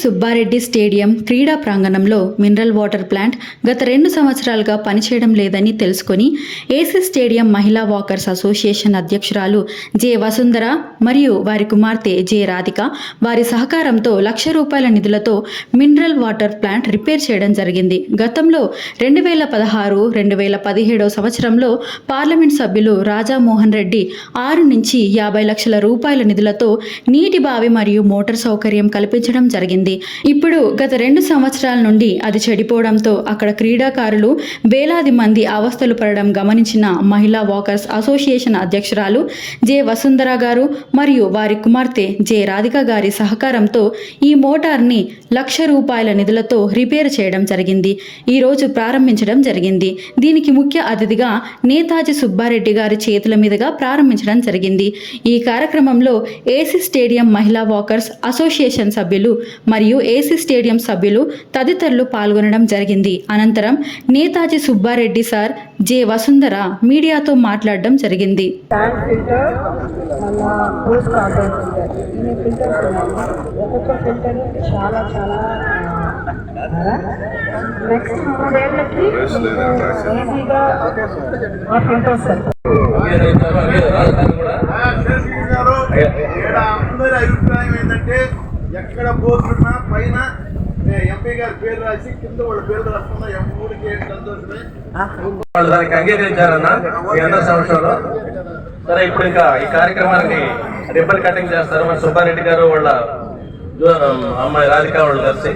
Subbareddy stadium క్రీడా ప్రాంగణంలో mineral water plant గత రెండు సంవత్సరాలుగా పనిచేయడం లేదని తెలుసుకొని ఏసీ స్టేడియం మహిళా వాకర్స్ అసోసియేషన్ అధ్యక్షురాలు జె వసుంధర మరియు వారి కుమార్తె జె రాధిక వారి సహకారంతో లక్ష రూపాయల నిధులతో మినరల్ వాటర్ ప్లాంట్ రిపేర్ చేయడం జరిగింది. గతంలో రెండు వేల పదహారు రెండు వేల పదిహేడవ సంవత్సరంలో పార్లమెంట్ సభ్యులు రాజామోహన్ రెడ్డి ఆరు నుంచి యాభై లక్షల రూపాయల నిధులతో నీటి బావి మరియు మోటార్ సౌకర్యం కల్పించడం జరిగింది. ఇప్పుడు గత రెండు సంవత్సరాల నుండి అది చెడిపోవడంతో అక్కడ క్రీడాకారులు వేలాది మంది అవస్థలు పడడం గమనించిన మహిళా వాకర్స్ అసోసియేషన్ అధ్యక్షురాలు జె. వసుంధర గారు మరియు వారి కుమార్తె జె. రాధిక గారి సహకారంతో ఈ మోటార్ని లక్ష రూపాయల నిధులతో రిపేర్ చేయడం జరిగింది. ఈ రోజు ప్రారంభించడం జరిగింది. దీనికి ముఖ్య అతిథిగా నేతాజీ సుబ్బారెడ్డి గారి చేతుల మీదుగా ప్రారంభించడం జరిగింది. ఈ కార్యక్రమంలో ఏసీ స్టేడియం మహిళా వాకర్స్ అసోసియేషన్ సభ్యులు మరియు ఏసీ స్టేడియం సభ్యులు తదితరులు పాల్గొనడం జరిగింది. అనంతరం నేతాజీ సుబ్బారెడ్డి సార్ జె. వసుంధర మీడియాతో మాట్లాడడం జరిగింది. చాలా చాలా నెక్స్ట్ మూడేళ్ళకి ఈజీగా ఫిల్టర్స్ అందరి అభిప్రాయం ఏంటంటే ఎక్కడ పోతున్నా పైన ఎంపీ గారి పేరు రాసి కింద వాళ్ళ పేరు రాస్తున్నా ఎవరికి ఏం సంతోషమే. వాళ్ళు దానికి అంగీకరించారన్న ఈ అందరి సమక్షంలో సరే ఇప్పుడు ఇంకా ఈ కార్యక్రమానికి రిబ్బన్ కటింగ్ చేస్తారు మన సుబ్బారెడ్డి గారు వాళ్ళ అమ్మాయి రాధిక వాళ్ళు కలిసి.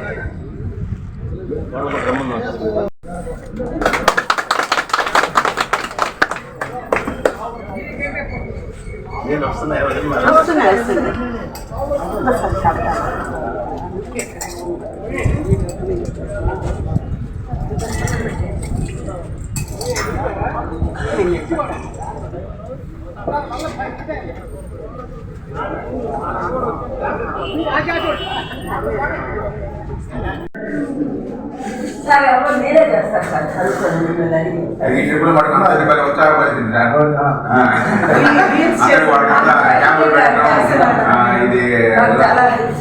వాళ్ళు కూడా రమ్మన్నారు. నేను వస్తున్నా ఎవరైనా సార్ ఎవరో మీరే చేస్తారు సార్. చదువుకోండి మిమ్మల్ని అడిగి. ఉత్సాహపరిచింది వాడుకుంటా క్యాంపులు పెట్టడం ఆ, ఇది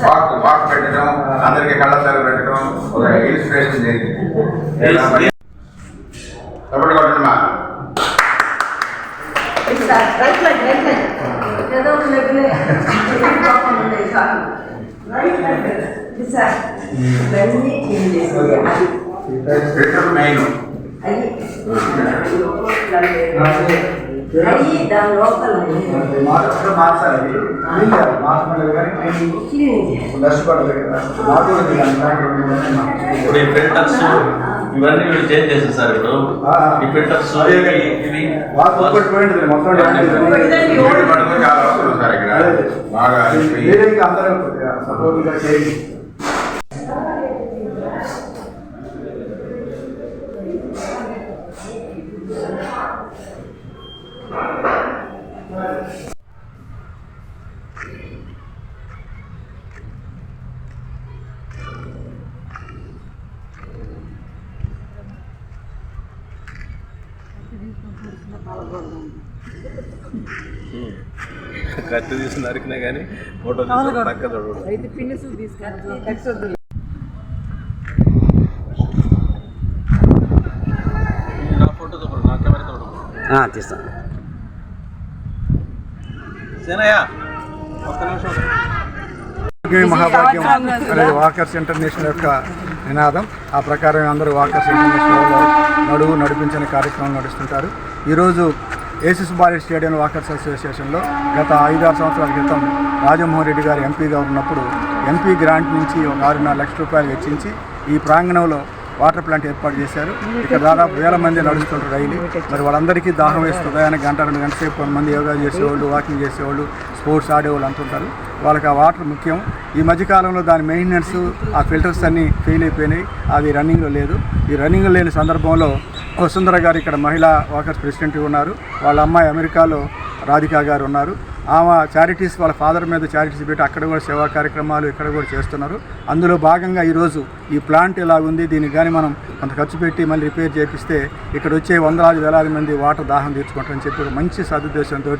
వాక్ వాక్ పెట్టడం అందరికి కళ్ళద్దాలు పెట్టడం ఒక ఇన్స్పిరేషన్ చేసింది సపోర్ట్ కొట్టమ్మా సార్ ఏదో ఒక రైట్ ఇవన్నీ క్లీన్ చేసేది? మెయిన్ అయ్యి అయ్యి దాని లోపల క్లీన్ ఇప్పుడు ఈ ఫిల్టర్స్ ఇవన్నీ వీళ్ళు చేంజ్ చేశారు సార్ ఇప్పుడు. ఈ ఫిల్టర్స్ ఇవి నీళ్ళు పట్టుకుని చాలా అవసరం సార్ ఇక్కడ. బాగా అలిసిపోయి. కత్తి తీసి నరికినా కానీ ఫోటో పక్క అయితే పిన్నిసు తీసుకెళ్ళి నా ఫోటో చూడదు నా కెమెరా చూడదు తీస్తాను సేనయ్య ఒక్క నిమిషం. ఆరోగ్యమే మహాభాగ్యం అనేది వాకర్స్ ఇంటర్నేషనల్ యొక్క నినాదం. ఆ ప్రకారం అందరూ వాకర్స్ ఇంటర్నేషనల్లో నడువు నడిపించని కార్యక్రమం నడుస్తుంటారు. ఈరోజు ఏసీ సుబ్బారెడ్డి స్టేడియం వాకర్స్ అసోసియేషన్లో గత ఐదారు సంవత్సరాల క్రితం రాజమోహన్ రెడ్డి గారు ఎంపీగా ఉన్నప్పుడు ఎంపీ గ్రాంట్ నుంచి ఒక ఆరున్నర లక్షల రూపాయలు వెచ్చించి ఈ ప్రాంగణంలో వాటర్ ప్లాంట్ ఏర్పాటు చేశారు. ఇక్కడ దాదాపు వేల మంది నడుస్తుంటారు డైలీ. మరి వాళ్ళందరికీ దాహం వేస్తుంది ఆయన గంట రెండు గంటల సేపు కొంతమంది యోగా చేసేవాళ్ళు వాకింగ్ చేసేవాళ్ళు స్పోర్ట్స్ ఆడేవాళ్ళు అంటుంటారు. వాళ్ళకి ఆ వాటర్ ముఖ్యం. ఈ మధ్యకాలంలో దాని మెయింటెనెన్స్ ఆ ఫిల్టర్స్ అన్నీ ఫెయిల్ అయిపోయినాయి. అది రన్నింగ్లో లేదు. ఈ రన్నింగ్ లేని సందర్భంలో వసుంధర గారు ఇక్కడ మహిళా వాకర్స్ ప్రెసిడెంట్ ఉన్నారు. వాళ్ళ అమ్మాయి అమెరికాలో రాధికా గారు ఉన్నారు. ఆమె చారిటీస్ వాళ్ళ ఫాదర్ మీద చారిటీస్ పెట్టి అక్కడ కూడా సేవా కార్యక్రమాలు ఇక్కడ కూడా చేస్తున్నారు. అందులో భాగంగా ఈరోజు ఈ ప్లాంట్ ఇలా ఉంది దీనికి కానీ మనం కొంత ఖర్చు పెట్టి మళ్ళీ రిపేర్ చేపిస్తే ఇక్కడ వచ్చే వందలాది వేలాది మంది వాటర్ దాహం తీర్చుకుంటారని చెప్పి మంచి సదుద్దేశంతో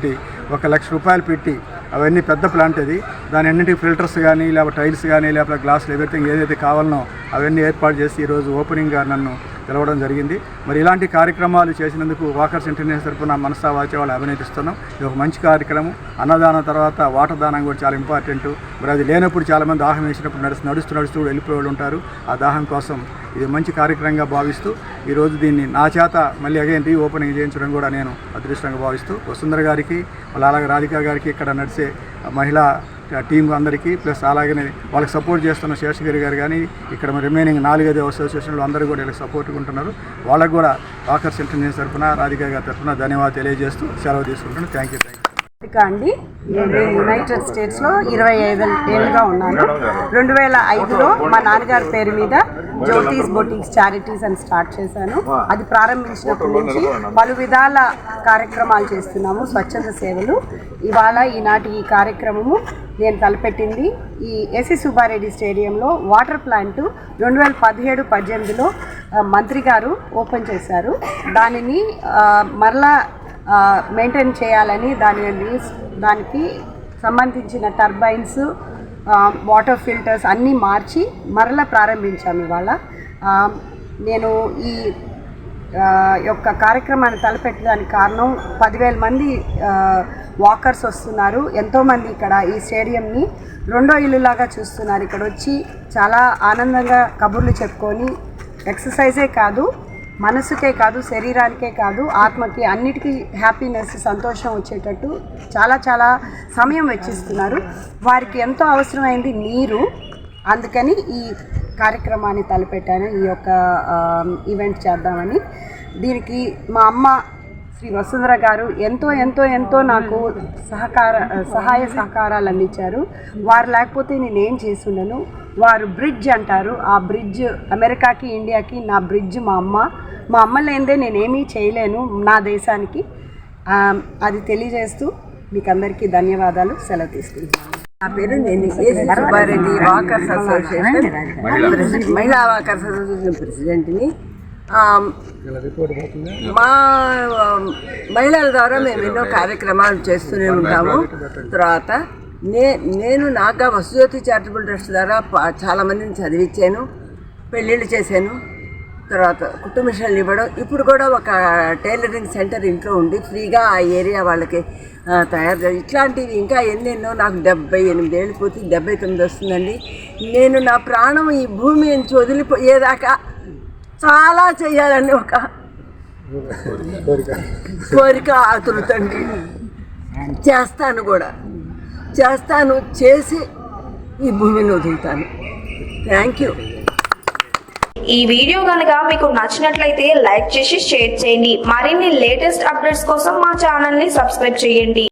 ఒక లక్ష రూపాయలు పెట్టి అవన్నీ పెద్ద ప్లాంట్ అది దాని అన్నింటికి ఫిల్టర్స్ కానీ లేకపోతే టైల్స్ కానీ లేకపోతే గ్లాసులు ఎవరిథింగ్ ఏదైతే కావాలనో అవన్నీ ఏర్పాటు చేసి ఈరోజు ఓపెనింగ్గా నన్ను తెలవడం జరిగింది. మరి ఇలాంటి కార్యక్రమాలు చేసినందుకు వాకర్స్ ఇంటర్నేషనల్ తరఫున మనసా వాచే వాళ్ళు అభినందిస్తున్నాం. ఇది ఒక మంచి కార్యక్రమం. అన్నదానం తర్వాత వాటర్ దానం కూడా చాలా ఇంపార్టెంట్. మరి అది లేనప్పుడు చాలామంది దాహం వేసినప్పుడు నడుస్తూ నడుస్తూ నడుస్తూ వెళ్ళిపోయేవాళ్ళు ఉంటారు. ఆ దాహం కోసం ఇది మంచి కార్యక్రమంగా భావిస్తూ ఈరోజు దీన్ని నా చేత మళ్ళీ అగైన్ రీ ఓపెనింగ్ చేయించడం కూడా నేను అదృష్టంగా భావిస్తూ వసుంధర గారికి మళ్ళీ అలాగే రాధిక గారికి ఇక్కడ నడిచే మహిళా టీం అందరికీ ప్లస్ అలాగనే వాళ్ళకి సపోర్ట్ చేస్తున్న శేషగిరి గారు కానీ ఇక్కడ రిమైనింగ్ నాలుగైదు అసోసియేషన్లు అందరూ కూడా వీళ్ళకి సపోర్ట్గా ఉంటున్నారు. వాళ్ళకు కూడా ఆకర్షించిన తరఫున రాధిక గారి తరఫున ధన్యవాదాలు తెలియజేస్తూ సెలవు తీసుకుంటున్నాను. Thank you thank you. America అండి. నేను యునైటెడ్ స్టేట్స్లో ఇరవై ఐదు ఏళ్ళుగా ఉన్నాను. రెండు వేల ఐదులో మా నాన్నగారి పేరు మీద జ్యోతిస్ బొటిక్స్ చారిటీస్ అని స్టార్ట్ చేశాను. అది ప్రారంభించినప్పటి నుంచి పలు విధాల కార్యక్రమాలు చేస్తున్నాము స్వచ్ఛంద సేవలు. ఇవాళ ఈనాటి ఈ కార్యక్రమము నేను తలపెట్టింది ఈ ఎస్సి సుబ్బారెడ్డి స్టేడియంలో వాటర్ ప్లాంట్ రెండు వేల పదిహేడు పద్దెనిమిదిలో మంత్రి గారు ఓపెన్ చేశారు. దానిని మరలా మెయింటైన్ చేయాలని దాని దానికి సంబంధించిన టర్బైన్స్ వాటర్ ఫిల్టర్స్ అన్నీ మార్చి మరలా ప్రారంభించాము ఇవాళ. నేను ఈ యొక్క కార్యక్రమాన్ని తలపెట్టడానికి కారణం పదివేల మంది వాకర్స్ వస్తున్నారు. ఎంతోమంది ఇక్కడ ఈ స్టేడియంని రెండో ఇల్లులాగా చూస్తున్నారు. ఇక్కడ వచ్చి చాలా ఆనందంగా కబుర్లు చెప్పుకొని ఎక్సర్సైజే కాదు మనసుకే కాదు శరీరానికే కాదు ఆత్మకి అన్నిటికీ హ్యాపీనెస్ సంతోషం వచ్చేటట్టు చాలా చాలా సమయం వెచ్చిస్తున్నారు. వారికి ఎంతో అవసరమైంది నీరు. అందుకని ఈ కార్యక్రమాన్ని తలపెట్టాను. ఈ యొక్క ఈవెంట్ చేద్దామని. దీనికి మా అమ్మ శ్రీ వసుంధర గారు ఎంతో ఎంతో ఎంతో నాకు సహకార సహాయ సహకారాలు అందించారు. వారు లేకపోతే నేను ఏం చేసుండను వారు బ్రిడ్జ్ అంటారు. ఆ బ్రిడ్జ్ అమెరికాకి ఇండియాకి నా బ్రిడ్జ్ మా అమ్మ. మా అమ్మ లేనిదే నేనేమీ చేయలేను నా దేశానికి. అది తెలియజేస్తూ మీకు అందరికీ ధన్యవాదాలు. సెలవు తీసుకుంటున్నాను. నా పేరు నేను సుబ్బారెడ్డి వాకర్స్ అసోసియేషన్ ప్రెసిడెంట్ మహిళా వాకర్స్ అసోసియేషన్ ప్రెసిడెంట్ని. మా మహిళల ద్వారా మేము ఎన్నో కార్యక్రమాలు చేస్తూనే ఉంటాము. తర్వాత నే నేను నాగా వసుజ్యోతి చారిటబుల్ ట్రస్ట్ ద్వారా ప- చాలా మందిని చదివించాను పెళ్ళిళ్ళు చేశాను. తర్వాత కుటుంబ మిషన్లు ఇవ్వడం. ఇప్పుడు కూడా ఒక టైలరింగ్ సెంటర్ ఇంట్లో ఉండి ఫ్రీగా ఆ ఏరియా వాళ్ళకి తయారు చేసి ఇట్లాంటివి ఇంకా ఎన్నెన్నో నాకు డెబ్బై ఎనిమిది ఏళ్ళు పూర్తి డెబ్బై తొమ్మిది వస్తుందండి. నేను నా ప్రాణం ఈ భూమి నుంచి వదిలిపోయేదాకా చాలా చేయాలని ఒక కోరిక ఆతురుతండి చేస్తాను కూడా. చేస్తాను చేసి ఈ భూమిని వదులుతాను. థ్యాంక్ యూ ఈ వీడియో కనుక మీకు నచ్చినట్లయితే లైక్ చేసి షేర్ చేయండి. మరిన్ని లేటెస్ట్ అప్డేట్స్ కోసం మా ఛానల్ని సబ్స్క్రైబ్ చేయండి.